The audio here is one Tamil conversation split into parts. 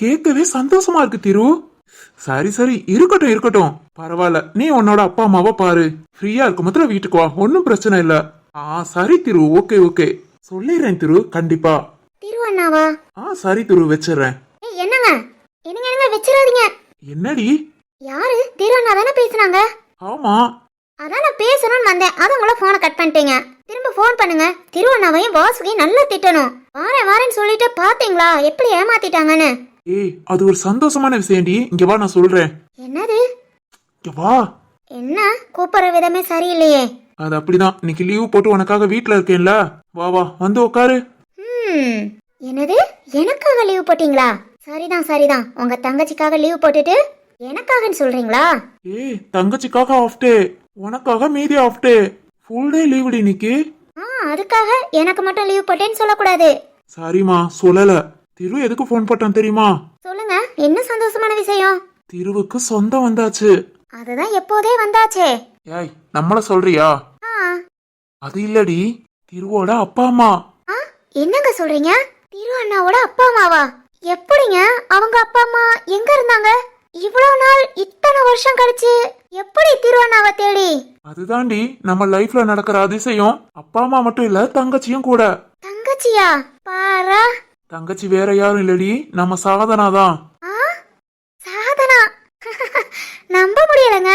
கேட்கவே சந்தோஷமா இருக்கு திரு. சரி சரி இருக்கட்டும் இருக்கட்டும். பரவாயில்ல நீ உன்னோட அப்பா அம்மாவை பாரு. ஃப்ரீயா இருக்கும் மாத்திரம் வீட்டுக்கு வா ஒன்னும் பிரச்சனை இல்ல. ஆ சரி திரு. Okay okay. சொல்லிடுறேன் திரு. கண்டிப்பா. திருவண்ணாவா ஆ சரி திரு. வச்சிடுறேன். ஏய் என்னங்க? என்னங்க என்னங்க வச்சிடாதீங்க. என்னடி? யாரு? திருவண்ணா தானே பேசுனாங்க? ஆமா. அதான் நான் பேசணும்னு வந்தேன். அதுங்கள போனை கட் பண்ணிட்டீங்க. திரும்ப ஃபோன் பண்ணுங்க. திருவண்ணாவையும் வாசுகையும் நல்லா திட்டணும். வாரேன் வாரேன்னு சொல்லிட்டு பாத்தீங்களா எப்படி ஏமாத்திட்டாங்கன்னு? ஏய் அது ஒரு சந்தோஷமான விஷயம்டி. இங்க வா நான் சொல்றேன். என்னது? இங்க வா. என்ன? கூப்பிடுற விதமே சரியில்லையே. அது அப்படிதான். இன்னைக்கு லீவ் போட்டு உனக்காக வீட்ல இருக்கேன்ல. வா வா வந்து உட்காரு ம் என்னது? எனக்காக லீவ் போட்டீங்களா? சரிதான் சரிதான். உங்க தங்கச்சிக்காக லீவ் போட்டுட்டு எனக்காகன்னு சொல்றீங்களா? ஏய் தங்கச்சிக்காக ஆஃப் டே உனக்காக மீதி ஆஃப் டே ஃபுல் டே லீவுடி இன்னைக்கு. ஆ அதுக்காக எனக்கு மட்டும் லீவ் போட்டேன்னு சொல்லக்கூடாது. சரிம்மா சொல்லல. திரு எதுக்கு ஃபோன் போட்டான் தெரியுமா? சொல்லுங்க என்ன சந்தோஷமான விஷயம்? திருவுக்கு சொந்தம் வந்தாச்சு. அதுதான் எப்போதே வந்தாச்சே. ஏய் நம்மள சொல்றியா? ஆ. அது இல்லடி திருவோட அப்பா அம்மா. ஆ என்னங்க சொல்றீங்க? திரு அண்ணாவோட அப்பா அம்மாவா? எப்படிங்க அவங்க அப்பா அம்மா எங்க இருந்தாங்க? இவ்வளவு நாள் இத்தனை வருஷம் கழிச்சு எப்படி திரு அண்ணாவை தேடி? அதுதாண்டி நம்ம லைஃப்ல நடக்கிற அதிசயம். அப்பா அம்மா மட்டும் இல்ல தங்கச்சியும் கூட. தங்கச்சியா? பாரா. தங்கச்சி வேற யாரும் இல்லடி. நம்ம சாதனா தான். சாதனா? நம்ப முடியலங்க.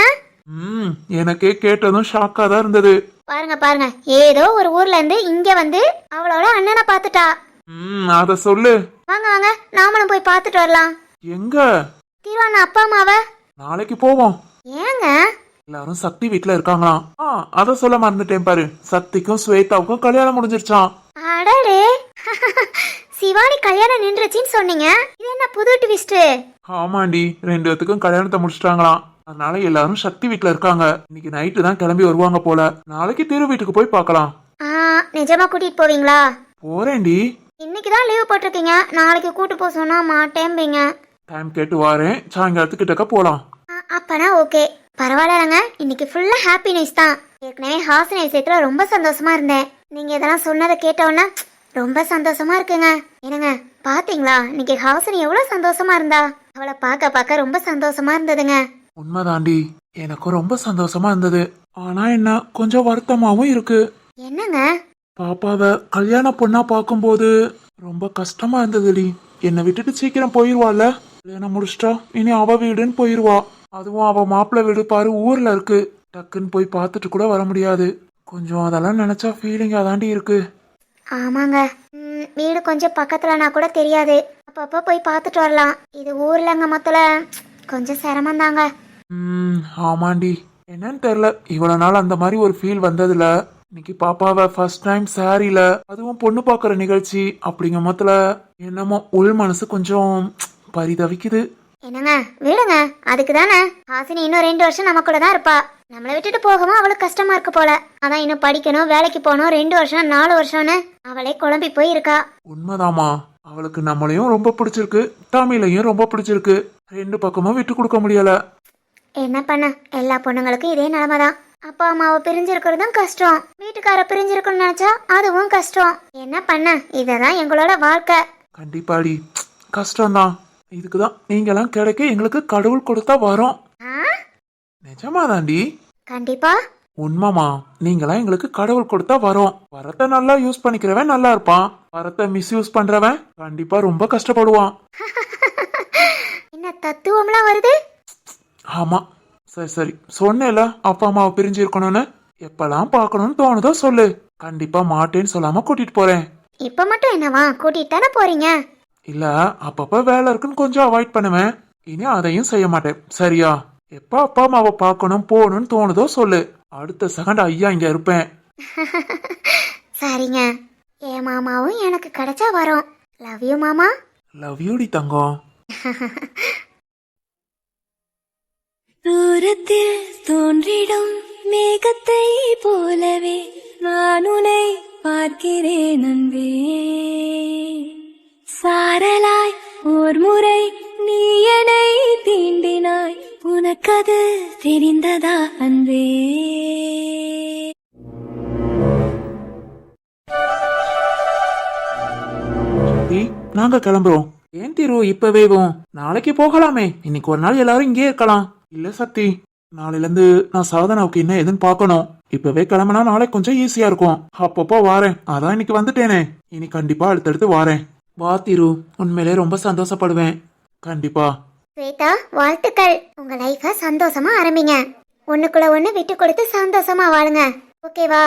ம் எனக்கே கேட்டதும் ஷாக்கா தான் இருந்தது. பாருங்க பாருங்க. ஏதோ ஒரு ஊர்ல இருந்து இங்க வந்து அவளோட அண்ணனை பார்த்துட்டா. ம் அத சொல்லு. வாங்க வாங்க. நாமளும் போய் பார்த்துட்டு வரலாம். எங்க? அண்ணா அப்பா அம்மாவை? நாளைக்கு போவோம். ஏங்க? எல்லாரும் சக்தி வீட்ல இருக்காங்களாம். ஆ அத சொல்ல மறந்துட்டேன் பாரு. சக்திக்கும் ஸ்வேதாவுக்கும் கல்யாணம் முடிஞ்சிருச்சான் அடடே. சிவானி கல்யாணம் நின்றுச்சின்னு சொன்னீங்க. இது என்ன புது ட்விஸ்ட் ஆமாண்டி ரெண்டு பேத்துக்கும் கல்யாணத்தை முடிச்சிட்டாங்களாம். அதனால எல்லாரும் சக்தி வீட்ல இருக்காங்க. இன்னைக்கு நைட்டு தான் கிளம்பி வருவாங்க போல. நாளைக்கு திரு வீட்டுக்கு போய் பார்க்கலாம். ஆ நிஜமா கூட்டிட்டு போவீங்களா? போறேன்டி. இன்னைக்கு தான் லீவ் போட்டிருக்கீங்க. நாளைக்கு கூட்டு போக சொன்னா மாட்டேன்பீங்க டைம் கேட்டு வாரேன். சாயங்காலத்துக்கிட்டக்க போலாம். அப்பனா ஓகே பரவாயில்லங்க இன்னைக்கு ஃபுல்லா ஹாப்பினஸ் தான். ஏற்கனவே ஹாசன விஷயத்துல ரொம்ப சந்தோஷமா இருந்தேன். நீங்க இதெல்லாம் சொன்னதை கேட்டோன்னே ரொம்ப சந்தோஷமா இருக்குங்க. என்னங்க பாத்தீங்களா? இன்னைக்கு ஹாசன் எவ்வளவு சந்தோஷமா இருந்தா? அவளை பார்க்க பார்க்க ரொம்ப சந்தோஷமா இருந்ததுங்க. உண்மைதாண்டி. எனக்கும் ரொம்ப சந்தோஷமா இருந்தது. ஆனா என்ன கொஞ்சம் வருத்தமாவும் இருக்கு. என்னங்க? பாப்பாவை கல்யாண பொண்ணா பார்க்கும்போது ரொம்ப கஷ்டமா இருந்ததுடி. என்னை விட்டுட்டு சீக்கிரம் போயிருவாள்ல? கல்யாணம் முடிச்சிட்டா இனி அவ வீடுன்னு போயிருவா. அதுவும் அவ மாப்பிள்ளை வீடு பாரு ஊர்ல இருக்கு. டக்குன்னு போய் பார்த்துட்டு கூட வர முடியாது. கொஞ்சம் அதெல்லாம் நினைச்சா ஃபீலிங்கா தாண்டி இருக்கு. ஆமாங்க. வீடு கொஞ்சம் பக்கத்துலனா கூட தெரியாது. அப்பப்போ போய் பார்த்துட்டு வரலாம். இது ஊர்லங்க மொத்தல. கொஞ்சம் சிரமந்தாங்க ம் ஆமாண்டி. என்னன்னு தெரியல. இவ்வளவு நாள் அந்த மாதிரி ஒரு ஃபீல் வந்ததுல. இன்னைக்கு பாப்பாவை ஃபர்ஸ்ட் டைம் சாரியில அதுவும் பொண்ணு பார்க்குற நிகழ்ச்சி அப்படிங்கும் மொத்தல என்னமோ உள் மனசு கொஞ்சம் பரிதவிக்குது. என்னங்க? விடுங்க. அதுக்கு தானே ஹாசினி இன்னும் ரெண்டு வருஷம் நம்ம கூட தான் இருப்பா. நம்மளை விட்டுட்டு போகவும் அவளுக்கு கஷ்டமா இருக்கு போல. அதான் இன்னும் படிக்கணும் வேலைக்கு போகணும் ரெண்டு வருஷம் நாலு வருஷம்னு அவளே குழம்பி போய் இருக்கா. உண்மைதாமா அவளுக்கு நம்மளையும் ரொம்ப பிடிச்சிருக்கு தமிழையும் ரொம்ப பிடிச்சிருக்கு. ரெண்டு பக்கமும் விட்டு கொடுக்க முடியல. என்ன பண்ண? எல்லா பொண்ணுங்களுக்கும் இதே நிலைமை தான் அப்பா அம்மாவை பிரிஞ்சிருக்கிறதும் கஷ்டம். வீட்டுக்கார பிரிஞ்சிருக்கணும்னு நினைச்சா அதுவும் கஷ்டம். என்ன பண்ண? இததான் எங்களோட வாழ்க்கை. கண்டிப்பாடி கஷ்டம்தான். இதுக்கு தான் நீங்கெல்லாம் கிடைக்க எங்களுக்கு கடவுள் கொடுத்தா வரோம். ஆ? நிஜமாதாண்டி கண்டிப்பா. உண்மைமா நீங்களாம் எங்களுக்கு கடவுள் கொடுத்தா வரோம். வரத்தை நல்லா யூஸ் பண்ணிக்கிறவன் நல்லா இருப்பான். வரத்தை மிஸ்யூஸ் பண்றவன் கண்டிப்பா ரொம்ப கஷ்டப்படுவான். என்ன தத்துவம்லாம் வருது? ஆமா. சரி சரி. சொன்னேல அப்பா அம்மாவை பிரிஞ்சு இருக்கணும்னு எப்பெல்லாம் பார்க்கணும்னு தோணுதோ சொல்லு. கண்டிப்பா மாட்டேன்னு சொல்லாம கூட்டிட்டு போறேன். இப்ப மட்டும் என்னவா? கூட்டிட்டு தானே போறீங்க? இல்ல அப்பப்ப வேலை இருக்குன்னு கொஞ்சம் அவாய்ட் பண்ணுவேன். இனி அதையும் செய்ய மாட்டேன். சரியா? எப்ப அப்பா அம்மாவை பார்க்கணும் போகணும்னு தோணுதோ சொல்லு. அடுத்த செகண்ட் ஐயா இங்க இருப்பேன். சரிங்க. என் மாமாவும் எனக்கு கிடைச்சா வரும். லவ் யூ மாமா. லவ் யூடி தங்கம். தூரத்தில் தோன்றிடும் மேகத்தை போலவே நான் உன்னை பார்க்கிறேன் அன்பே. சாரலாய் ஓர் முறை நீ என்னை தீண்டினாய். உனக்கது தெரிந்ததா அன்பே? நாங்க கிளம்புறோம். ஏன் திரு இப்பவே நாளைக்கு போகலாமே. இன்னைக்கு ஒரு நாள் எல்லாரும் இங்கே இருக்கலாம். இல்ல சக்தி நாளையிலேருந்து நான் சாதனாவுக்கு என்ன எதுன்னு பார்க்கணும். இப்பவே கிளம்புனா நாளைக்கு கொஞ்சம் ஈஸியா இருக்கும். அப்பப்போ வாரேன். அதான் இன்னைக்கு வந்துட்டேனே. இனி கண்டிப்பா அடுத்தடுத்து வாரேன். வா திரு உண்மையிலே ரொம்ப சந்தோஷப்படுவேன். கண்டிப்பா. ஸ்வேதா வாழ்த்துக்கள். உங்க லைஃப சந்தோஷமா ஆரம்பிங்க. ஒண்ணுக்குள்ள ஒண்ணு விட்டு கொடுத்து சந்தோஷமா வாழுங்க. ஓகேவா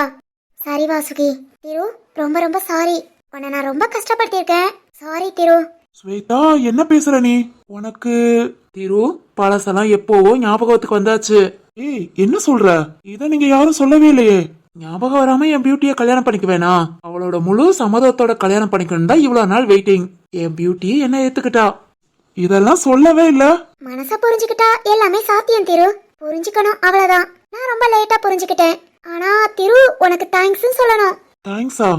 சரி வாசுகி. திரு ரொம்ப ரொம்ப சாரி உன்னை நான் ரொம்ப கஷ்டப்படுத்தியிருக்கேன். சாரி திரு. ஸ்வேதா என்ன பேசுற நீ? உனக்கு திரு பழசெல்லாம் எப்போவோ ஞாபகத்துக்கு வந்தாச்சு. ஏய் என்ன சொல்ற? இத நீங்க யாரும் சொல்லவே இல்லையே. ஞாபகம் வராம என் பியூட்டிய கல்யாணம் பண்ணிக்க வேணாம் அவளோட முழு சம்மதத்தோட கல்யாணம் பண்ணிக்கணும் தான் இவ்வளவு நாள் வெயிட்டிங் என் பியூட்டி என்ன ஏத்துக்கிட்டா? இதெல்லாம் சொல்லவே இல்ல. மனச புரிஞ்சுக்கிட்டா எல்லாமே சாத்தியம் திரு. புரிஞ்சுக்கணும் அவ்வளவுதான். நான் ரொம்ப லேட்டா புரிஞ்சுக்கிட்டேன். ஆனா திரு உனக்கு தேங்க்ஸ் சொல்லணும். தேங்க்ஸா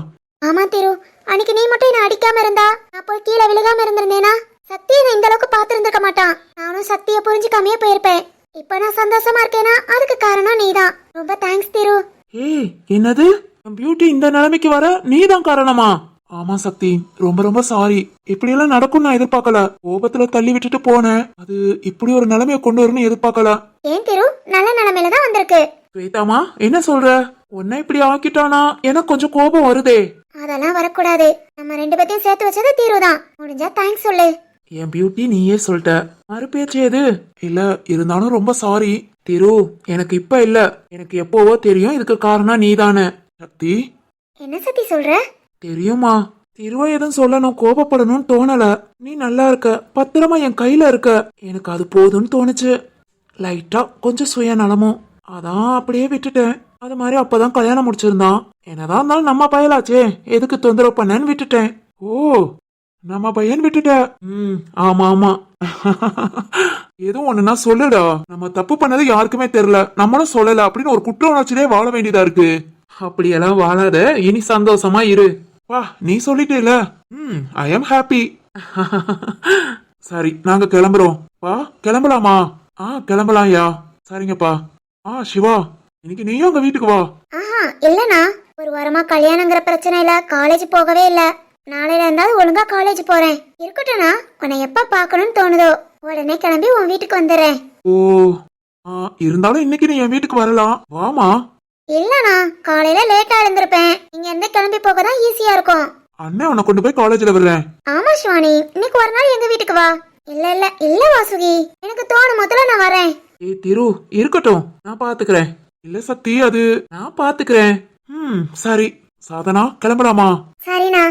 ஆமா திரு. அன்னைக்கு நீ மட்டும் என்ன அடிக்காம இருந்தா? நான் போய் கீழே விழுகாம இருந்திருந்தேனா? சக்தி என்னை இந்த அளவுக்கு பார்த்திருந்திருக்க மாட்டான். நானும் சக்திய புரிஞ்சுக்காமயே போயிருப்பேன். இப்ப நான் சந்தோஷமா இருக்கேனா? அதுக்கு காரணம் நீதான். ரொம்ப தேங்க்ஸ் திரு. ஏய் என்னது? என் பியூட்டி இந்த நிலைமைக்கு வர நீ தான் காரணமா? ஆமா சக்தி. ரொம்ப ரொம்ப சாரி இப்படி எல்லாம் நடக்கும் நான் எதிர்பார்க்கல. கோபத்துல தள்ளி விட்டுட்டு போனேன். அது இப்படி ஒரு நிலைமைய கொண்டு வரும்னு எதிர்பார்க்கல. ஏன் திரு? நல்ல நிலைமையில தான் வந்திருக்கு. ஸ்வேதாமா என்ன சொல்ற? உன்னை இப்படி ஆக்கிட்டானா? எனக்கு கொஞ்சம் கோபம் வருதே. அதெல்லாம் வரக்கூடாது. நம்ம ரெண்டு பேத்தையும் சேர்த்து வச்சது தீரு தான் முடிஞ்சா தேங்க்ஸ் சொல்லு. என் பியூட்டி நீயே சொல்லிட்ட. மறுபேச்சு எது? இல்ல இருந்தாலும் ரொம்ப சாரி திரு எனக்கு இப்ப இல்ல. எனக்கு எப்போவோ தெரியும் இதுக்கு காரணம் நீதானே. சக்தி என்ன சக்தி சொல்ற? தெரியுமா? திருவா எதுவும் சொல்லணும் கோபப்படணும்னு தோணல. நீ நல்லா இருக்க பத்திரமா என் கையில இருக்க. எனக்கு அது போதும்னு தோணுச்சு. லைட்டா கொஞ்சம் சுயநலமும் அதான் அப்படியே விட்டுட்டேன். அது மாதிரி அப்பதான் கல்யாணம் முடிச்சிருந்தான். என்னதான் இருந்தாலும் நம்ம பயலாச்சே. எதுக்கு தொந்தரவு பண்ணேன்னு விட்டுட்டேன். ஓ நம்ம பையன் விட்டுட்ட. ம் ஆமா ஆமா. எதுவும் ஒண்ணுனா சொல்லுடா. நம்ம தப்பு பண்ணது யாருக்குமே தெரியல நம்மளும் சொல்லல அப்படின்னு ஒரு குற்ற உணர்ச்சியிலே வாழ வேண்டியதா இருக்கு. அப்படியெல்லாம் வாழாத. இனி சந்தோஷமா இரு. வா நீ சொல்லிட்டேல. ம் ஐ எம் ஹாப்பி சரி நாங்க கிளம்புறோம். வா கிளம்பலாமா? ஆ கிளம்பலாம்யா. சரிங்கப்பா. ஆ சிவா இன்னைக்கு நீயும் உங்க வீட்டுக்கு வா. ஆஹா இல்லனா ஒரு வாரமா கல்யாணங்கிற பிரச்சனையில காலேஜ் போகவே இல்லை. நாளையில இருந்தாலும் ஒழுங்கா காலேஜ் போறேன். இருக்கட்டும்னா உன்னை எப்ப பார்க்கணும்னு தோணுதோ. உடனே கிளம்பி உன் வீட்டுக்கு வந்துடுறேன். ஓ ஆ இருந்தாலும் இன்னைக்கு நீ என் வீட்டுக்கு வரலாம். வாமா இல்லனா காலையில லேட்டா எழுந்திருப்பேன். இங்க இருந்து கிளம்பி போக தான் ஈஸியா இருக்கும். அண்ணன் உன்னை கொண்டு போய் காலேஜ்ல விடுறேன். ஆமா சிவானி இன்னைக்கு ஒரு நாள் எங்க வீட்டுக்கு வா. இல்ல இல்ல இல்ல வாசுகி. எனக்கு தோணும் முதல்ல நான் வரேன். ஏய் திரு இருக்கட்டும். நான் பாத்துக்கிறேன். இல்ல சக்தி அது நான் பாத்துக்கிறேன். ம் சரி. சாதனா கிளம்பலாமா? சரிண்ணா.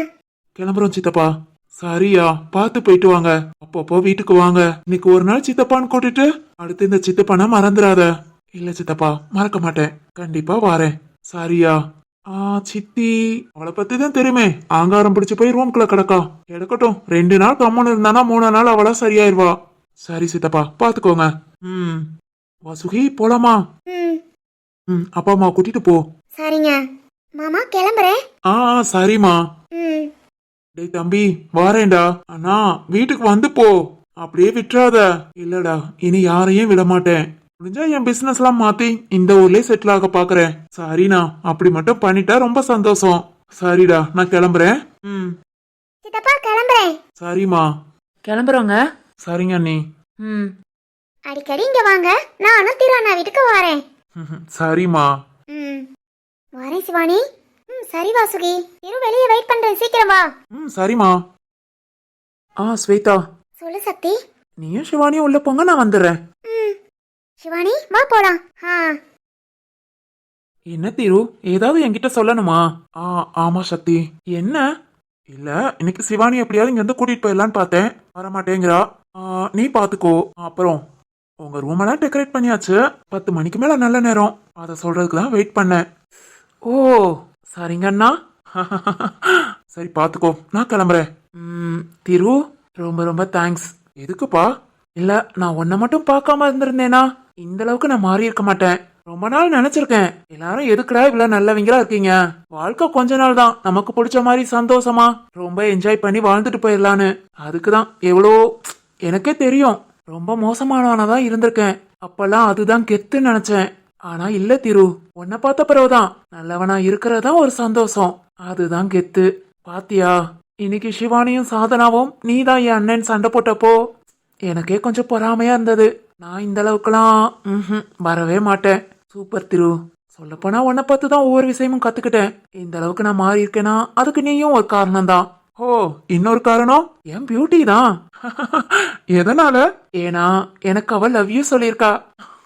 கிளம்புறோம் சித்தப்பா. சரியா பார்த்து போயிட்டு வாங்க. அப்பப்போ வீட்டுக்கு வாங்க. இன்னைக்கு ஒரு நாள் சித்தப்பான்னு கூட்டிட்டு அடுத்து இந்த சித்தப்பான மறந்துடாத. இல்ல சித்தப்பா மறக்க மாட்டேன். கண்டிப்பா வாரேன். சரியா. ஆ சித்தி. அவளை பத்தி தான் தெரியுமே. ஆங்காரம் பிடிச்சு போய் ரூம்குள்ள கிடக்கா. கிடக்கட்டும். ரெண்டு நாள் கம்மன் இருந்தானா மூணு நாள் அவளா சரியாயிருவா. சரி சித்தப்பா பாத்துக்கோங்க ம். வாசுகி போலாமா? ம். அப்பா அம்மா கூட்டிட்டு போ. சரிங்க. மாமா கிளம்புறேன். ஆ ஆ, சரிம்மா. ம். டேய் தம்பி வாரேன்டா. அண்ணா வீட்டுக்கு வந்து போ. அப்படியே விட்டுறாத. இல்லடா இனி யாரையும் விட மாட்டேன் முடிஞ்சா என் பிசினஸ் எல்லாம் மாத்தி இந்த ஊர்லயே செட்டில் ஆக பாக்குறேன். சரிண்ணா அப்படி மட்டும் பண்ணிட்டா ரொம்ப சந்தோஷம். சரிடா நான் கிளம்புறேன். ம். சித்தப்பா கிளம்புறேன். சரிம்மா. கிளம்புறோங்க. சரிங்க அண்ணி. ம். அடிக்கடி இங்க வாங்க. நானும் திருவண்ணா வீட்டுக்கு வரேன். சரிம்மா. ம். வரேன் சிவானி. சரி வாசுகி. திரு வெளியே வெயிட் பண்றேன். சீக்கிரம் வா. ம் சரிம்மா. ஆ ஸ்வேதா. சொல்லு சக்தி. நீயும் சிவானியும் உள்ள போங்க நான் வந்துடுறேன். ம். சிவானி வா போலாம். ஆ. என்ன தீரு? ஏதாவது என்கிட்ட சொல்லணுமா? ஆ ஆமா சக்தி. என்ன? இல்ல இன்னைக்கு சிவானி எப்படியாவது இங்க இருந்து கூட்டிட்டு போயிடலான்னு பார்த்தேன். வர மாட்டேங்கிறா நீ பாத்துக்கோ அப்புறம் உங்க ரூம் எல்லாம் டெக்கரேட் பண்ணியாச்சு. பத்து மணிக்கு மேல நல்ல நேரம். அதை சொல்றதுக்கு தான் வெயிட் பண்ணேன். ஓ சரிங்க அண்ணா சரி பாத்துக்கோ. நான் கிளம்புறேன். ம், திரு ரொம்ப ரொம்ப தேங்க்ஸ் எதுக்குப்பா? இல்ல நான் உன்னை மட்டும் பார்க்காம இருந்திருந்தேனா? இந்த அளவுக்கு நான் மாறி இருக்க மாட்டேன். ரொம்ப நாள் நினைச்சிருக்கேன். எல்லாரும் எதுக்குடா இவ்வளவு நல்லவங்களா இருக்கீங்க? வாழ்க்கை கொஞ்ச நாள் தான். நமக்கு பிடிச்ச மாதிரி சந்தோஷமா ரொம்ப என்ஜாய் பண்ணி வாழ்ந்துட்டு போயிடலான்னு அதுக்குதான் எவ்வளோ எனக்கே தெரியும். ரொம்ப மோசமானவனா இருந்திருக்கேன். அப்பெல்லாம் அதுதான் கெத்துன்னு நினைச்சேன். ஆனா இல்ல திரு உன்னை பார்த்த பிறகுதான். நல்லவனா இருக்கிறதா ஒரு சந்தோஷம். அதுதான் கெத்து. பாத்தியா இன்னைக்கு சிவானியும் சாதனாவும் நீ தான் என் அண்ணன் சண்டை போட்டப்போ எனக்கே கொஞ்சம் பொறாமையா இருந்தது. நான் இந்த அளவுக்குலாம் ம்ஹும், வரவே மாட்டேன். சூப்பர் திரு. சொல்லப்போனா உன்னை பார்த்து தான் ஒவ்வொரு விஷயமும் கத்துக்கிட்டேன். இந்த அளவுக்கு நான் மாறி இருக்கேனா அதுக்கு நீயும் ஒரு காரணம் தான் ஓ இன்னொரு காரணம்? என் பியூட்டி தான். எதனால? ஏன்னா எனக்கு அவள் லவ் யூ சொல்லியிருக்கா.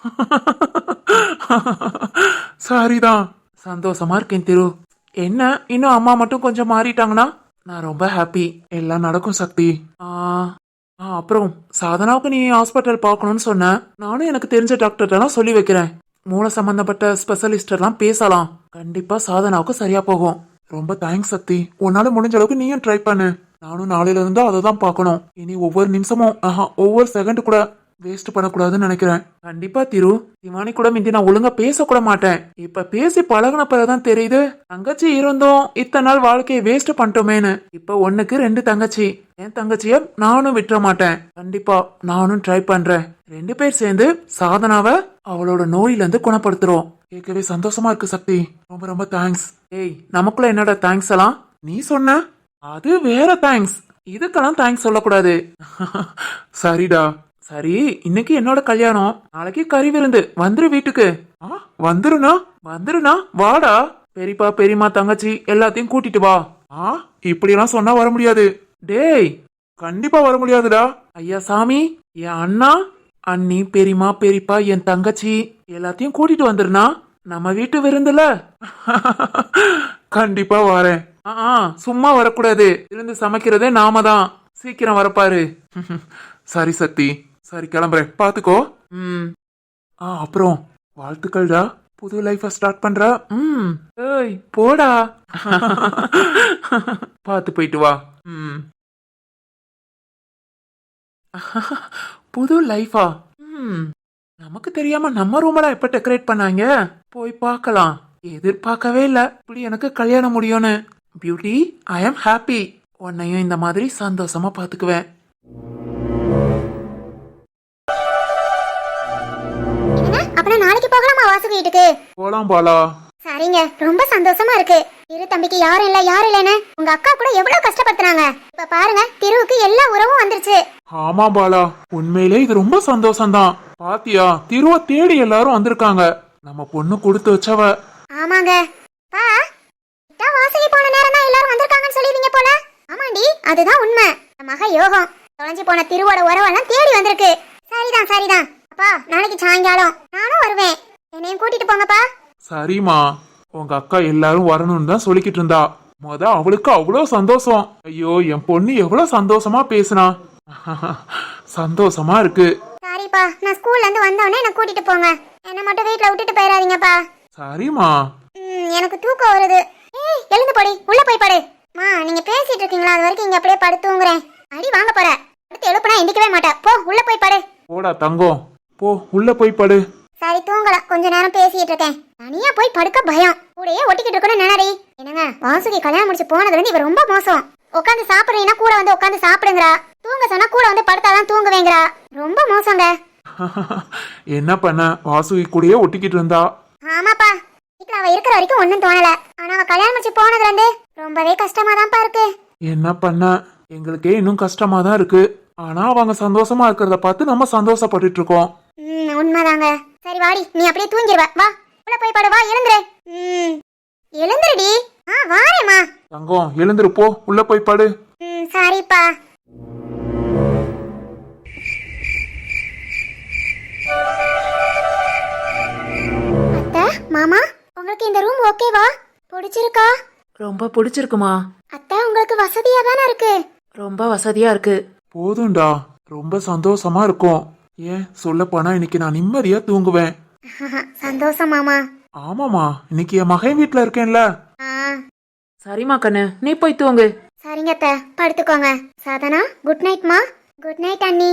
சாரிதான். சந்தோஷமா இருக்கேன் திரு. என்ன இன்னும் அம்மா மட்டும் கொஞ்சம் மாறிட்டாங்கன்னா? நான் ரொம்ப ஹாப்பி எல்லாம் நடக்கும் சக்தி. ஆ அப்புறம் சாதனாவுக்கு நீ ஹாஸ்பிட்டல் பார்க்கணும்னு சொன்ன. நானும் எனக்கு தெரிஞ்ச டாக்டர்கிட்டலாம் சொல்லி வைக்கிறேன். மூளை சம்பந்தப்பட்ட ஸ்பெஷலிஸ்டெல்லாம் பேசலாம். கண்டிப்பா சாதனாவுக்கு சரியா போகும். ரொம்ப தேங்க்ஸ் சக்தி. உன்னால முடிஞ்ச அளவுக்கு நீயும் ட்ரை பண்ணு. நானும் நாளையில இருந்து அதை தான் பார்க்கணும். இனி ஒவ்வொரு நிமிஷமும் ஒவ்வொரு செகண்ட் கூட வேஸ்ட் பண்ணக்கூடாதுன்னு நினைக்கிறேன். கண்டிப்பா திரு. திவானி கூட மிந்தி நான் ஒழுங்கா பேசக்கூட மாட்டேன். இப்ப பேசி பழகுன பிறகுதான் தெரியுது. தங்கச்சி இருந்தோம் இத்தனை நாள் வாழ்க்கையை வேஸ்ட் பண்ணிட்டோமேன்னு. இப்ப ஒண்ணுக்கு ரெண்டு தங்கச்சி. என் தங்கச்சிய நானும் விட்டுற மாட்டேன். கண்டிப்பா நானும் ட்ரை பண்றேன். ரெண்டு பேர் சேர்ந்து சாதனாவை அவளோட நோயில இருந்து குணப்படுத்துறோம். கேட்கவே சந்தோஷமா இருக்கு சக்தி. ரொம்ப ரொம்ப தேங்க்ஸ் ஏய் நமக்குள்ள என்னோட தேங்க்ஸ் எல்லாம்? நீ சொன்ன? அது வேற தேங்க்ஸ் இதுக்கெல்லாம் தேங்க்ஸ் சொல்லக்கூடாது. சரிடா. சரி இன்னைக்கு என்னோட கல்யாணம். நாளைக்கு கறி விருந்து. வந்துரு வீட்டுக்கு. ஆ வந்துருனா வந்துருனா வாடா. பெரியப்பா பெரியம்மா தங்கச்சி எல்லாத்தையும் கூட்டிட்டு வா. ஆ இப்படியெல்லாம் சொன்னா வர முடியாது. டேய் கண்டிப்பா வர முடியாதுடா. ஐயா சாமி என் அண்ணா அண்ணி பெரியம்மா பெரியப்பா என் தங்கச்சி எல்லாத்தையும் கூட்டிட்டு வந்துருனா நம்ம வீட்டு விருந்துல. கண்டிப்பா வரேன். ஆ ஆ, சும்மா வரக்கூடாது. இருந்து சமைக்கிறதே நாம தான் சீக்கிரம் வரப்பாரு. சரி சக்தி சரி கிளம்புறேன். பாத்துக்கோ ம். ஆ அப்புறம். வாழ்த்துக்கள்டா. புது லைஃப ஸ்டார்ட் பண்ற. ம். ஏய் போடா. பார்த்து போயிட்டு வா. ம். புது லைஃபா ம். நமக்கு தெரியாம நம்ம ரூமெல்லாம் எப்ப டெக்கரேட் பண்ணாங்க? போய் பார்க்கலாம். எதிர்பார்க்கவே இல்ல. இப்படி எனக்கு கல்யாணம் முடியும்னு. பியூட்டி ஐ ஆம் ஹாப்பி உன்னையும் இந்த மாதிரி சந்தோஷமா பாத்துக்குவேன் அப்பனா நாளைக்கு போகலாமா வாசுகி வீட்டுக்கு? போலாம் பாலா. சரிங்க. ரொம்ப சந்தோஷமா இருக்கு. திரு தம்பிக்கு யாரும் இல்ல யாரும் இல்லைன்னு உங்க அக்கா கூட எவ்வளவு கஷ்டப்படுத்துனாங்க. இப்ப பாருங்க திருவுக்கு எல்லா உறவும் வந்துருச்சு. ஆமா பாலா. உண்மையிலே இது ரொம்ப சந்தோஷம்தான். பாத்தியா திருவ தேடி எல்லாரும் வந்திருக்காங்க. நம்ம பொண்ணு கொடுத்து வச்சவ. ஆமாங்க. பா இதா வாசகி போன நேரம் தான் எல்லாரும் வந்திருக்காங்கன்னு சொல்லிடுவீங்க போல. ஆமாண்டி அதுதான் உண்மை. மக யோகம். தொலைஞ்சு போன திருவோட உறவெல்லாம் தேடி வந்திருக்கு. சரிதான் சரிதான். அப்பா நாளைக்கு சாயங்காலம். நானும் வருவேன். என்னையும் கூட்டிட்டு போங்கப்பா. சரிம்மா. உங்க அக்கா எல்லாரும் வரணும்னு தான் சொல்லிக்கிட்டு இருந்தா. மொத அவளுக்கு அவ்வளோ சந்தோஷம். ஐயோ என் பொண்ணு எவ்வளவு சந்தோஷமா பேசுனா. சந்தோஷமா இருக்கு. சரிப்பா நான் ஸ்கூல்ல இருந்து வந்தவொடனே என்ன கூட்டிட்டு போங்க. என்ன மட்டும் வீட்ல விட்டுட்டு போயிடாதீங்கப்பா. சரிம்மா. ம், எனக்கு தூக்கம் வருது. ஏய் எழுந்து போடி. உள்ள போய் படு. மா நீங்க பேசிட்டு இருக்கீங்களா? அது வரைக்கும் இங்க அப்படியே படுத்து தூங்குறேன் அடி வாங்க போற. அடுத்து எழுப்புனா எந்திக்கவே மாட்டா. போ உள்ள போய் படு. போடா தங்கம். போ உள்ள போய் படு. சரி தூங்கலாம் கொஞ்ச நேரம் பேசிட்டு இருக்கேன். தனியா போய் படுக்க பயம். கூடயே ஒட்டிக்கிட்டு இருக்கணும் நினைடி என்னங்க வாசுகி கல்யாணம் முடிச்சு போனதுல இருந்து இவ ரொம்ப மோசம். உட்காந்து சாப்பிடுறீங்கன்னா கூட வந்து உட்காந்து சாப்பிடுங்கறா தூங்க சொன்னா கூட வந்து படுத்தாதான் தூங்குவேங்கிறா ரொம்ப மோசங்க. என்ன பண்ண? வாசுகி கூடயே ஒட்டிக்கிட்டு இருந்தா? ஆமாப்பா. வீட்டுல அவ இருக்கிற வரைக்கும் ஒண்ணும் தோணல. ஆனா அவ கல்யாணம் முடிச்சு போனதுல இருந்து ரொம்பவே கஷ்டமா தான்ப்பா இருக்கு. என்ன பண்ண? எங்களுக்கே இன்னும் கஷ்டமா தான் இருக்கு. ஆனா அவங்க சந்தோஷமா இருக்கிறத பார்த்து நம்ம சந்தோஷப்பட்டுட்டு இருக்கோம். ம் உண்மைதாங்க. சரி வாடி. நீ அப்படியே தூங்கிடுவ. வா. உள்ள போய் படு. வா எழுந்துரு. ம். எழுந்துருடி. ஆ வாரேம்மா. தங்கம் எழுந்துரு போ. உள்ள போய் படு. ம் சரிப்பா. அத்தை மாமா உங்களுக்கு இந்த ரூம் ஓகேவா பிடிச்சிருக்கா? ரொம்ப பிடிச்சிருக்குமா? அத்தை உங்களுக்கு வசதியா தானே இருக்கு? ரொம்ப வசதியா இருக்கு. போதும்டா. ரொம்ப சந்தோஷமா இருக்கும். ஏன்? சொல்ல போனா இன்னைக்கு நான் நிம்மதியா தூங்குவேன். சந்தோஷம் மாமா. ஆமாமா இன்னைக்கு என் மகன் வீட்ல இருக்கேன்ல. ஆ. சரிம்மா கண்ணு நீ போய் தூங்கு. சரிங்க அத்தை. படுத்துக்கோங்க. சாதனா குட் நைட்மா குட் நைட் அண்ணி.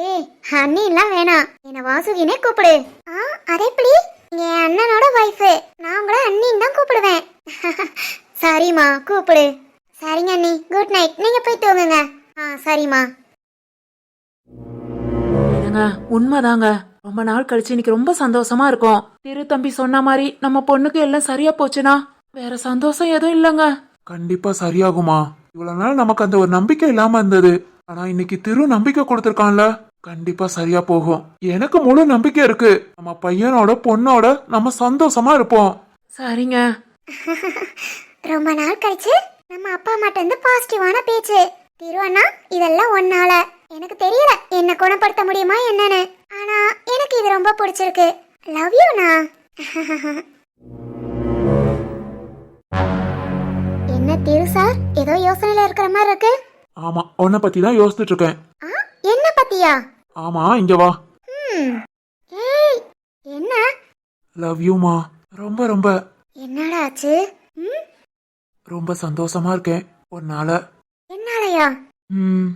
ஏய் அண்ணி எல்லாம் வேணாம். என்ன வாசுகினே கூப்பிடு. ஆ அது எப்படி நீங்க என் அண்ணனோட வைஃப் நான் உங்களை அண்ணின்னு தான் கூப்பிடுவேன். சரிம்மா கூப்பிடு. சரிங்க அண்ணி. குட் நைட் நீங்க போய் தூங்குங்க. ஆ சரிம்மா. என்னங்க உண்மைதாங்க. ரொம்ப நாள் கழிச்சு இன்னைக்கு ரொம்ப சந்தோஷமா இருக்கும். திரு தம்பி சொன்ன மாதிரி நம்ம பொண்ணுக்கு எல்லாம் சரியா போச்சுன்னா வேற சந்தோஷம் எதுவும் இல்லைங்க. கண்டிப்பா சரியாகுமா? இவ்வளவு நாள் நமக்கு அந்த ஒரு நம்பிக்கை இல்லாம இருந்தது. ஆனா இன்னைக்கு திரு நம்பிக்கை கொடுத்துருக்கான்ல. கண்டிப்பா சரியா போகும். எனக்கு முழு நம்பிக்கை இருக்கு. நம்ம பையனோட பொண்ணோட நம்ம சந்தோஷமா இருப்போம். சரிங்க. ரொம்ப நாள் கழிச்சு நம்ம அப்பா அம்மாட்ட இருந்து பாசிட்டிவான பேச்சு. திரு அண்ணா இதெல்லாம் ஒன்னால எனக்கு தெரியல. என்ன குணப்படுத்த முடியுமா என்னன்னு. ஆனா எனக்கு இது ரொம்ப பிடிச்சிருக்கு. லவ் யூண்ணா என்ன திரு சார்? ஏதோ யோசனையில இருக்கிற மாதிரி இருக்கு. ஆமா உன்னை பத்தி தான் யோசிச்சுட்டு இருக்கேன். ஆ, என்ன பத்தியா? ஆமா இங்க வா. ஏய் என்ன? லவ் யூமா ரொம்ப ரொம்ப. என்னடா ஆச்சு? ம்? ரொம்ப சந்தோஷமா இருக்கேன் உன்னால. என்னாலயா? ம்.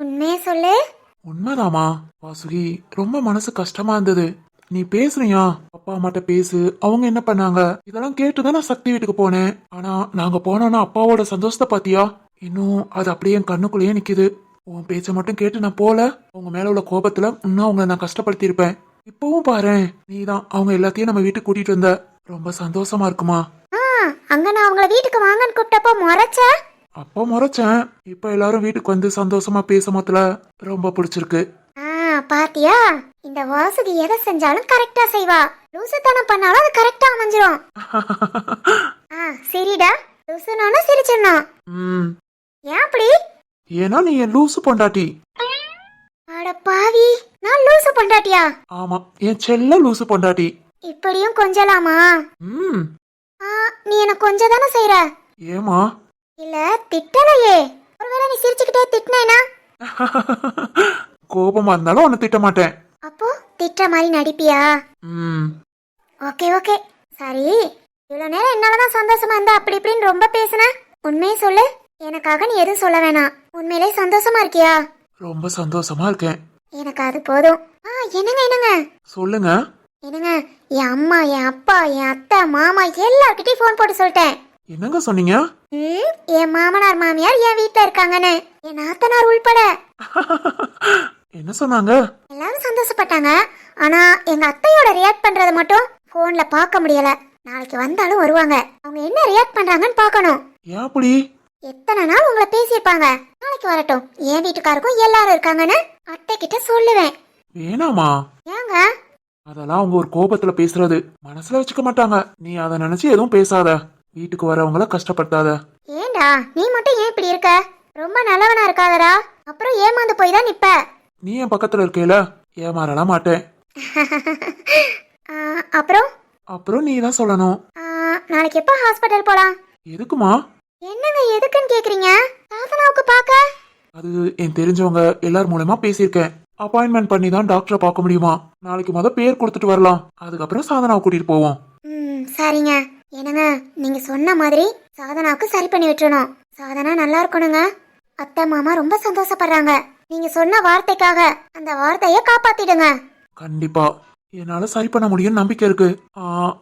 உண்மையே சொல்லு. உண்மைதாமா வாசுகி ரொம்ப மனசு கஷ்டமா இருந்தது. நீ பேசுனியா அப்பா அம்மாட்ட பேசு. அவங்க என்ன பண்ணாங்க? இதெல்லாம் கேட்டுதான் நான் சக்தி வீட்டுக்கு போனேன். ஆனா நாங்க போனோம்னா அப்பாவோட சந்தோஷத்தை பாத்தியா? இன்னும் அது அப்படியே என் கண்ணுக்குள்ளேயே நிக்குது. உன் பேச்ச மட்டும் கேட்டு நான் போல. உங்க மேல உள்ள கோபத்துல இன்னும் அவங்கள நான் கஷ்டப்படுத்தியிருப்பேன். இப்பவும் பாரேன். நீதான். அவங்க எல்லாத்தையும் நம்ம வீட்டுக்கு கூட்டிட்டு வந்த. ரொம்ப சந்தோஷமா இருக்குமா? அங்க நான் அவங்கள வீட்டுக்கு வாங்கன்னு கூப்பிட்டப்போ முறைச்ச? அப்போ முறைச்சேன். இப்ப எல்லாரும் வீட்டுக்கு வந்து சந்தோஷமா பேசும்போதுல ரொம்ப பிடிச்சிருக்கு. ஆ பாத்தியா? இந்த வாசுகி எதை செஞ்சாலும் கரெக்டா செய்வா. லூசுத்தனம் பண்ணாலும் அது கரெக்டா அமைஞ்சிரும். ஆ சரிடா. லூசுனாலும் சிரிச்சிடணும். ம். ஏன் அப்படி? ஏன்னா நீ என் லூசு பொண்டாட்டி. அட பாவி நான் லூசு பொண்டாட்டியா? ஆமா என் செல்ல லூசு பொண்டாட்டி. இப்படியும் கொஞ்சலாமா? ம். ஆ நீ என்ன கொஞ்சம் தானே செய்யற ஏமா இல்ல திட்டலையே. ஒருவேளை நீ சிரிச்சுக்கிட்டே திட்டினேனா? கோபமா இருந்தாலும் உன்னை திட்ட மாட்டேன். அப்போ திட்டுற மாதிரி நடிப்பியா? ம். Okay okay. சரி இவ்வளோ நேரம் என்னாலதான் சந்தோஷமா இருந்தா அப்படி இப்படின்னு ரொம்ப பேசுன? உண்மையை சொல்லு. எனக்காக நீ எதுவும் சொல்ல வேணாம். உண்மையிலே சந்தோஷமா இருக்கியா? ரொம்ப சந்தோஷமா இருக்கேன். எனக்கு அது போதும். ஆ என்னங்க என்னங்க? சொல்லுங்க. என்னங்க என் அம்மா என் அப்பா என் அத்தை மாமா எல்லார்கிட்டயும் ஃபோன் போட்டு சொல்லிட்டேன். என்னங்க சொன்னீங்க? என் மாமனார் மாமியார் என் வீட்ல இருக்காங்கன்னு. என் நாத்தனார் உள்பட. என்ன சொன்னாங்க? எல்லாரும் சந்தோஷப்பட்டாங்க. ஆனா எங்க அத்தையோட ரியாக்ட் பண்றத மட்டும் போன்ல பார்க்க முடியல. நாளைக்கு வந்தாலும் வருவாங்க. அவங்க என்ன ரியாக்ட் பண்றாங்கன்னு பார்க்கணும். ஏன் அப்படி? எத்தனை நாள் உங்களை பேசியிருப்பாங்க? நாளைக்கு வரட்டும். என் வீட்டுக்காருக்கும் எல்லாரும் இருக்காங்கன்னு அத்தை கிட்ட சொல்லுவேன். வேணாமா? ஏங்க? அதெல்லாம் அவங்க ஒரு கோபத்துல பேசுறது. மனசுல வச்சுக்க மாட்டாங்க. நீ அதை நினைச்சு எதுவும் பேசாத. வீட்டுக்கு வரவங்கள கஷ்டப்படுத்தாத. ஏண்டா நீ மட்டும் ஏன் இப்படி இருக்க? ரொம்ப நல்லவனா இருக்காதடா. அப்புறம் ஏமாந்து போய் தான் நிப்ப. நீ என் பக்கத்துல இருக்கேல ஏமாறலாம் மாட்டேன். ஆ, அப்புறம்? அப்புறம் நீ தான் சொல்லணும். ஆ, நாளைக்கு எப்போ ஹாஸ்பிட்டல் போலாம்? எதுக்குமா? என்னங்க எதுக்குன்னு கேக்குறீங்க? சாதனாவுக்கு பார்க்க அது என் தெரிஞ்சவங்க எல்லார் மூலமா பேசியிருக்கேன். அப்பாயின்மெண்ட் பண்ணி தான் டாக்டரை பார்க்க முடியுமா? நாளைக்கு முத பேர் கொடுத்துட்டு வரலாம். அதுக்கப்புறம் சாதனாவை கூட்டிட்டு போவோம். ம் சரிங்க. என்னங்க நீங்க சொன்ன மாதிரி சாதனாவுக்கு சரி பண்ணி விட்டுறணும். சாதனா நல்லா இருக்கணுங்க. அத்தை மாமா ரொம்ப சந்தோஷப்படுறாங்க. நீங்க சொன்ன வார்த்தைக்காக அந்த வார்த்தையை காப்பாத்திடுங்க. கண்டிப்பா. என்னால சரி பண்ண முடியும் நம்பிக்கை இருக்கு. ஆ,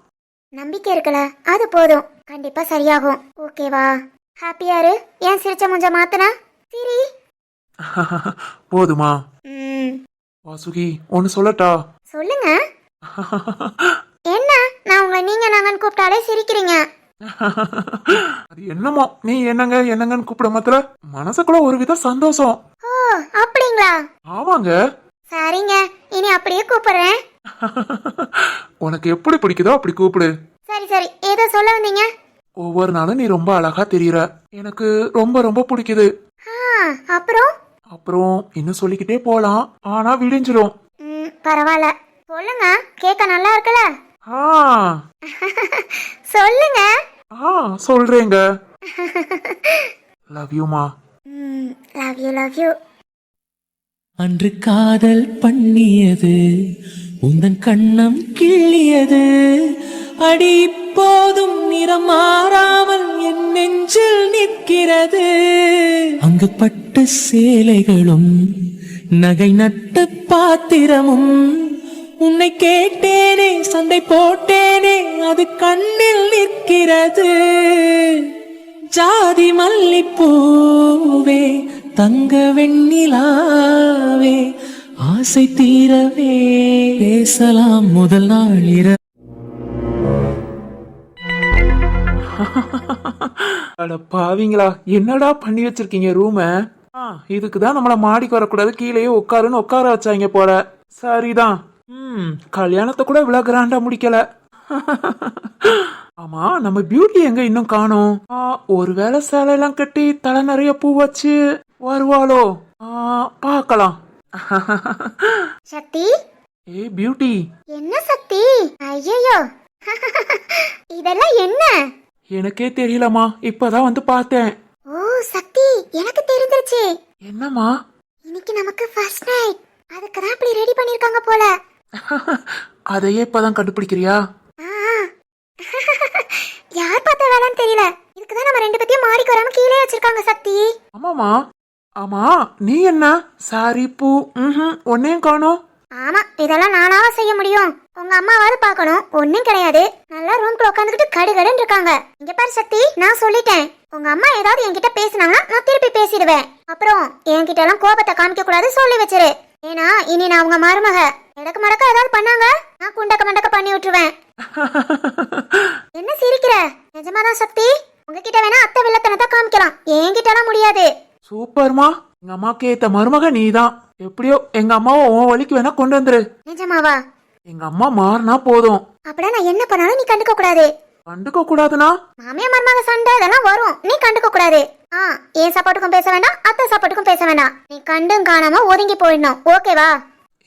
நம்பிக்கை இருக்குல்ல அது போதும். கண்டிப்பா சரியாகும். ஓகேவா? ஹாப்பியா இரு ஏன் சிரிச்ச முஞ்ச மாத்துன? சரி. போதுமா? வாசுகி ஒன்னு சொல்லட்டா? சொல்லுங்க. நான் உங்களை நீங்க நாங்கன்னு கூப்பிட்டாலே சிரிக்கிறீங்க. அது என்னமோ? நீ என்னங்க என்னங்கன்னு கூப்பிட மாத்திர மனசுக்குள்ள ஒரு வித சந்தோஷம். ஓ அப்படிங்களா? ஆமாங்க. சரிங்க இனி அப்படியே கூப்பிடுறேன். உனக்கு எப்படி பிடிக்குதோ அப்படி கூப்பிடு. சரி சரி ஏதோ சொல்ல வந்தீங்க? ஒவ்வொரு நாளும் நீ ரொம்ப அழகா தெரியற. எனக்கு ரொம்ப ரொம்ப பிடிக்குது. ஆ அப்புறம்? அப்புறம் இன்னும் சொல்லிக்கிட்டே போலாம். ஆனா விடிஞ்சிரும். ம் பரவாயில்ல. சொல்லுங்க கேட்க நல்லா இருக்குல்ல? ஆ. சொல்லுங்க. ஆ சொல்றேங்க. லவ் யூமா ம். லவ் யூ லவ் யூ அன்று காதல் பண்ணியது உந்தன் கண்ணம் கிள்ளியது. அடி இப்போதும் நிறம் மாறாமல் என் நெஞ்சில் நிற்கிறது. அங்கு பட்டு சேலைகளும் நகை நட்டு பாத்திரமும் உன்னை கேட்டேனே சண்டை போட்டேனே அது கண்ணில் நிற்கிறது. ஜாதி மல்லிப்பூவே தங்க வெண்ணிலாவே ஆசை தீரவே பேசலாம் முதல் நாள் இர அட பாவிங்களா என்னடா பண்ணி வச்சிருக்கீங்க ரூம? ஆ இதுக்கு தான் நம்மள மாடிக்கு வரக்கூடாது கீழேயே உட்காருன்னு உட்கார வச்சாங்க போல. சரிதான். ம் கல்யாணத்தை கூட இவ்வளவு கிராண்டா முடிக்கல. ஆமா நம்ம பியூட்டி எங்க இன்னும் காணோம்? ஒருவேளை சேலையெல்லாம் கட்டி தலை நிறைய பூ வச்சு வருவாளோ? ஆ, பார்க்கலாம். சக்தி? ஏ பியூட்டி என்ன சக்தி? ஐயோ இதெல்லாம் என்ன? எனக்கே தெரியலம்மா இப்பதான் வந்து பார்த்தேன். ஓ சக்தி எனக்கு தெரிஞ்சிருச்சு. என்னம்மா? இன்னைக்கு நமக்கு ஃபர்ஸ்ட் நைட் அதுக்கு தான் இப்படி ரெடி பண்ணிருக்காங்க போல. அதையே இப்பதான் கண்டுபிடிக்கிறியா. யார் பார்த்த வேலைன்னு தெரியல. இதுக்கு தான் நம்ம ரெண்டு பேத்தையும் மாடிக்கு வராம கீழே வச்சிருக்காங்க சக்தி. ஆமாமா ஆமா நீ என்ன? சாரி பூ ம் ஒன்னையும் காணோம். ஆமா இதெல்லாம் நானாவா செய்ய முடியும்? உங்க அம்மாவாவது பார்க்கணும். ஒண்ணும் கிடையாது. நல்லா ரூம்குள்ள உட்காந்துக்கிட்டு கடுகடுன்னு இருக்காங்க. இங்க பாரு சக்தி நான் சொல்லிட்டேன். உங்க அம்மா ஏதாவது என்கிட்ட பேசினாங்கன்னா நான் திருப்பி பேசிடுவேன். அப்புறம் என்கிட்ட எல்லாம் கோபத்தை காமிக்க கூடாது சொல்லி வச்சிரு. ஏன்னா இனி நான் உங்க மருமக. எடக்கு மடக்க ஏதாவது பண்ணாங்க? நான் குண்டக்க மண்டக்க பண்ணி விட்டுருவேன். என்ன சிரிக்கிற? நிஜமாதான் சக்தி? உங்ககிட்ட வேணா அத்தை வில்லத்தனத்தை காமிக்கலாம். என்கிட்ட எல்லாம் முடியாது. சூப்பர்மா. எங்க அம்மாக்கு ஏத்த மருமக நீதான். எப்படியோ எங்க அம்மாவை உன் வழிக்கு வேணா கொண்டு வந்துரு. நிஜமாவா? எங்க அம்மா மாறினா போதும். அப்படின்னா நான் என்ன பண்ணாலும் நீ கண்டுக்க கூடாது கண்டுக்க கூடாதுனா மாமியா மருமக சண்டை இதெல்லாம் வரும். நீ கண்டுக்க கூடாது. ஆ என் சப்போர்ட்டுக்கும் பேச வேண்டாம் அத்தை சப்போர்ட்டுக்கும் பேச வேண்டாம். நீ கண்டும் காணாம ஒதுங்கி போயிடணும். ஓகேவா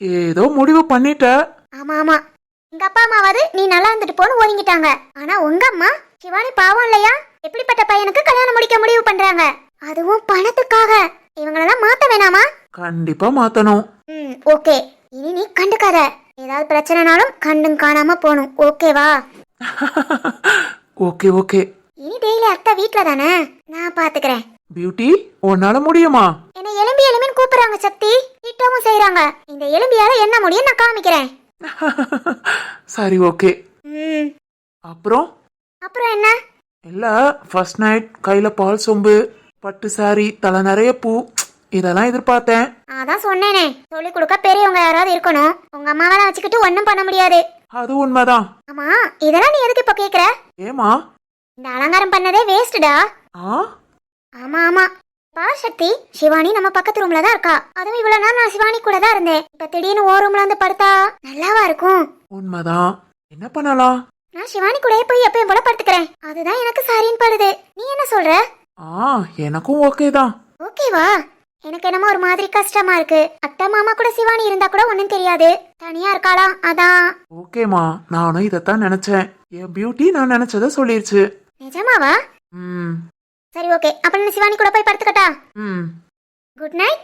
ஏதோ முடிவு பண்ணிட்ட. ஆமா ஆமா. எங்க அப்பா அம்மாவாது நீ நல்லா இருந்துட்டு போன்னு ஒதுங்கிட்டாங்க. ஆனா உங்க அம்மா சிவானி பாவம் இல்லையா? எப்படிப்பட்ட பையனுக்கு கல்யாணம் முடிக்க முடிவு பண்றாங்க? அதுவும் பணத்துக்காக. இவங்களெல்லாம் மாத்த வேணாமா? கண்டிப்பா மாத்தணும். ம் ஓகே இனி நீ கண்டுக்காத. ஏதாவது பிரச்சனைனாலும் கண்டும் காணாம போகணும். ஓகேவா ஓகே ஓகே. இனி டெய்லி அத்தை வீட்ல தானே நான் பாத்துக்கிறேன். பியூட்டி உன்னால முடியுமா? என்னை எலும்பி எலும்பின்னு கூப்பிடுறாங்க சக்தி. திட்டமும் செய்றாங்க. இந்த எலும்பியால என்ன முடியும் நான் காமிக்கிறேன். சரி ஓகே. ம். அப்புறம்? அப்புறம் என்ன? இல்ல ஃபர்ஸ்ட் நைட் கையில பால் சொம்பு பட்டு சாரி தலை நிறைய பூ இதெல்லாம் எதிர்பார்த்தேன். அதான் சொன்னேனே. சொல்லி கொடுக்க பெரியவங்க யாராவது இருக்கணும். உங்க அம்மாவெல்லாம் வச்சுக்கிட்டு ஒன்றும் பண்ண முடியாது. அது உண்மைதான். ஆமா இதெல்லாம் நீ எதுக்கு இப்ப கேக்குற? ஏமா இந்த அலங்காரம் பண்ணதே வேஸ்ட்டுடா ஆ? ஆமா ஆமா. பா சக்தி சிவானி நம்ம பக்கத்து ரூம்ல தான் இருக்கா. அதுவும் இவ்வளவு நாள் நான் சிவானி கூட தான் இருந்தேன். இப்ப திடீர்னு ஓ ரூம்ல வந்து படுத்தா நல்லாவா இருக்கும்? உண்மைதான். என்ன பண்ணலாம்? நான் சிவானி கூடயே போய் எப்பயும் போல படுத்துக்கிறேன். அதுதான் எனக்கு சரின்னு படுது. நீ என்ன சொல்ற? ஆ எனக்கும் ஓகே தான். ஓகேவா எனக்கு என்னமோ ஒரு மாதிரி கஷ்டமா இருக்கு. அத்தை மாமா கூட சிவானி இருந்தா கூட ஒண்ணும் தெரியாது. தனியா இருக்காளாம் அதான். ஓகேமா நானும் இதைத்தான் நினைச்சேன். என் பியூட்டி நான் நினைச்சத சொல்லிருச்சு. நிஜமாவா? ம். சரி ஓகே. அப்ப நான் சிவானி கூட போய் படுத்துக்கட்டா? ம். குட் நைட்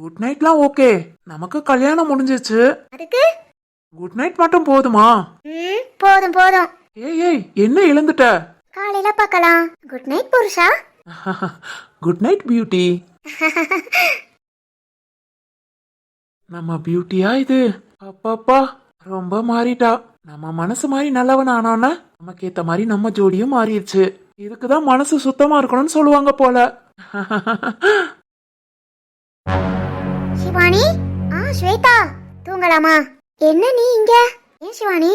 குட் நைட்லாம் ஓகே. நமக்கு கல்யாணம் முடிஞ்சிச்சு. அதுக்கு? குட் நைட் மட்டும் போதுமா? ம் போதும் போதும். ஏய் ஏய் என்ன இழந்துட்ட காலையில பார்க்கலாம். குட் நைட் புருஷா. குட் நைட் பியூட்டி நம்ம பியூட்டியா இது? அப்பாப்பா ரொம்ப மாறிட்டா. நம்ம மனசு மாதிரி நல்லவன் ஆனோன்னா நமக்கு ஏத்த மாதிரி நம்ம ஜோடியும் மாறிடுச்சு. இதுக்குதான் மனசு சுத்தமா இருக்கணும்னு சொல்லுவாங்க போல. சிவானி? ஆ ஸ்வேதா. தூங்கலாமா? என்ன நீ இங்க? ஏன் சிவானி?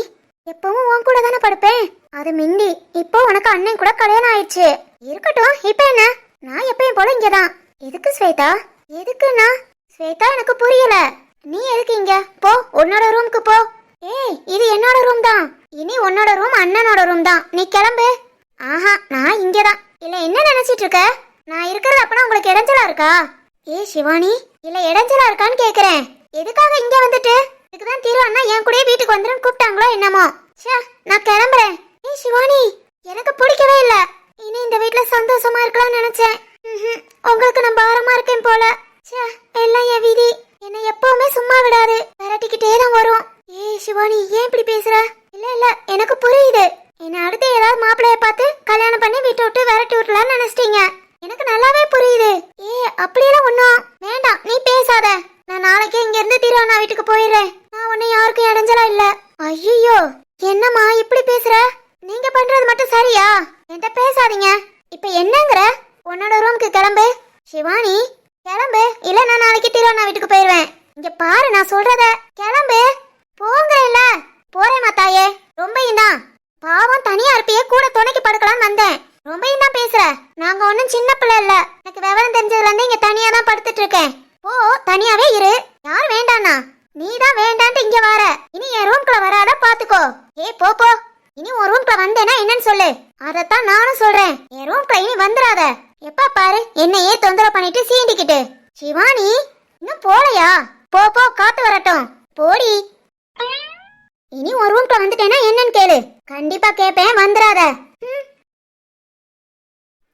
எப்பவும் உன் கூட தானே படுப்பேன். அது மிந்தி இப்போ உனக்கு அண்ணன் கூட கல்யாணம் ஆயிடுச்சு. இருக்கட்டும் இப்போ என்ன? நான் எப்பயும் போல இங்கதான். எதுக்கு ஸ்வேதா? எதுக்குண்ணா ஸ்வேதா எனக்கு புரியல. நீ எதுக்கு இங்க? போ உன்னோட ரூமுக்கு போ. ஏய் இது என்னோட ரூம் தான். இனி உன்னோட ரூம் அண்ணனோட ரூம் தான். நீ கிளம்பு. ஆஹா நான் இங்கதான். இல்ல என்ன நினைச்சிட்டு இருக்க? நான் இருக்கிறது அப்பனா உங்களுக்கு இடைஞ்சலா இருக்கா? ஏ சிவானி இல்ல இடைஞ்சலா இருக்கான்னு கேக்குறேன். எதுக்காக இங்க வந்துட்டு? இதுக்குதான் திரு அண்ணா என் கூடயே வீட்டுக்கு வந்துரும் கூப்பிட்டாங்களோ என்னமோ. ஷே நான் கிளம்புறேன். ஏ சிவானி எனக்கு பிடிக்கவே இல்ல. இனி இந்த வீட்ல சந்தோஷமா இருக்கலாம்னு நினைச்சேன். ம்ஹும். உங்களுக்கு நான் பாரமா இருக்கேன் போல. ஷே எல்லாம் என் விதி. என்னை எப்பவுமே சும்மா விடாது. விரட்டிக்கிட்டே தான் வரும். ஏய் சிவானி ஏன் இப்படி பேசுற? இல்ல இல்ல எனக்கு புரியுது. என்ன அடுத்து ஏதாவது மாப்பிளைய பார்த்து கல்யாணம் பண்ணி வீட்டை விட்டு விரட்டி விட்டலாம்னு நினைச்சிட்டீங்க. எனக்கு நல்லாவே புரியுது. ஏ அப்படியெல்லாம் ஒண்ணும் வேண்டாம். நீ பேசாத. நான் நாளைக்கே இங்க இருந்து திருவண்ணா வீட்டுக்கு போயிடுறேன் நான் ஒன்னும் யாருக்கும் இடைஞ்சலா இல்ல ஐயோ என்னம்மா இப்படி பேசுற நீங்க பண்றது மட்டும் சரியா என்கிட்ட பேசாதீங்க இப்ப என்னங்கிற உன்னோட ரூமுக்கு கிளம்பு சிவானி கிளம்பு இல்ல நான் நாளைக்கு திருவண்ணா வீட்டுக்கு போயிடுவேன் இங்க பாரு நான் சொல்றத கிளம்பு போங்க இல்ல போறேன் மாத்தாயே ரொம்ப தான் பாவம் தனியா இருப்பியே கூட துணைக்கு படுக்கலாம்னு வந்தேன் ரொம்பவும் தான் பேசுற நாங்க ஒன்றும் சின்ன பிள்ளை இல்ல எனக்கு விவரம் தெரிஞ்சதுல இருந்து இங்க தனியா தான் படுத்துட்டு இருக்கேன் போ தனியாவே இரு யார் வேண்டானா நீ தான் வேண்டான்ட்டு இங்க வர இனி என் ரூம்குள்ள வராத பாத்துக்கோ ஏ போ போ இனி உன் ரூம்குள்ள வந்தேனா என்னன்னு சொல்லு அதத்தான் நானும் சொல்றேன் என் ரூம்குள்ள இனி வந்துடாத எப்ப பாரு என்னையே தொந்தரவு பண்ணிட்டு சீண்டிக்கிட்டு சிவானி இன்னும் போலையா போ போ காத்து வரட்டும் போடி இனி ஒரு ரூம்குள்ள வந்துட்டேனா என்னன்னு கேளு. கண்டிப்பா கேப்பேன் வந்துடாத. ம்.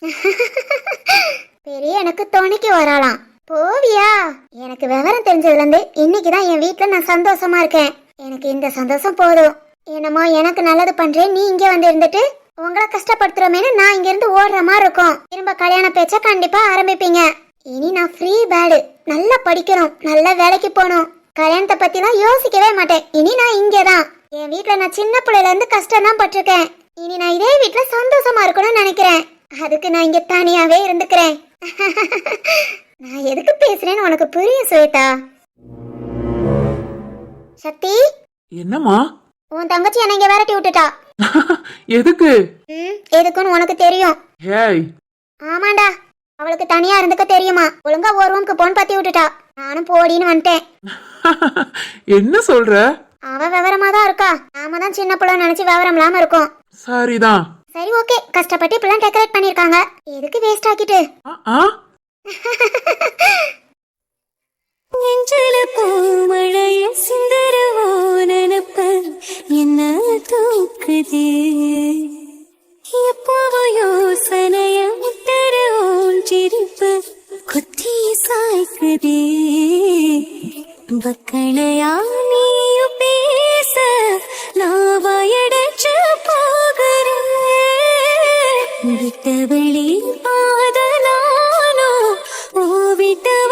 பெரிய எனக்கு துணைக்கு வராளாம். போவியா? எனக்கு விவரம் தெரிஞ்சதுல இருந்து இன்னைக்கு தான் என் வீட்டில் நான் சந்தோஷமா இருக்கேன். எனக்கு இந்த சந்தோஷம் போதும். என்னமோ எனக்கு நல்லது பண்றேன் நீ இங்க வந்து இருந்துட்டு உங்களை கஷ்டப்படுத்துறோமேனு நான் இங்க இருந்து ஓடுற மாதிரி இருக்கும். திரும்ப கல்யாண பேச்ச கண்டிப்பா ஆரம்பிப்பீங்க. இனி நான் ஃப்ரீ பேடு நல்லா படிக்கணும் நல்ல வேலைக்கு போகணும். கல்யாணத்தை பத்திலாம் யோசிக்கவே மாட்டேன். இனி நான் இங்கே தான் என் வீட்ல நான் சின்ன பிள்ளையில இருந்து கஷ்டம் தான் பட்டிருக்கேன். இனி நான் இதே வீட்ல சந்தோஷமா இருக்கணும்னு நினைக்கிறேன். அதுக்கு நான் இங்க தனியாவே இருந்துக்கிறேன். நான் எதுக்கு பேசுறேன்னு உனக்கு புரியும் ஸ்வேதா சக்தி? என்னம்மா? உன் தங்கச்சி என்னை இங்க விரட்டி விட்டுட்டா. எதுக்கு? ம் எதுக்குன்னு உனக்கு தெரியும். ஏய். ஆமாண்டா. அவளுக்கு தனியா இருந்துக்க தெரியுமா? ஒழுங்கா ஒரு ரூமுக்கு போன் பத்தி விட்டுட்டா. நானும் போடின்னு வந்துட்டேன். என்ன சொல்ற? அவ விவரமா தான் இருக்கா. நாம தான் சின்ன பிள்ளை நினைச்சு விவரம் இல்லாம இருக்கோம். சரிதான். சரி ஓகே. கஷ்டப்பட்டு இப்பெல்லாம் டெக்கரேட் பண்ணிருக்காங்க எதுக்கு வேஸ்ட் ஆக்கிட்டு? நெஞ்சில பூமழைய சிந்தரவோ நினப்பு. என்ன தூக்குதே? எப்போவோ யோசனைய முத்தரவோன் சிரிப்பு. ಕುತ್ತಿ ಸಾಯ್ಕದೆ ಬಕ್ಕಣಯ ನೀಯು பேச நாவாயடைச்சு போகிறேன் விட்ட வழி ஓ விட்டவ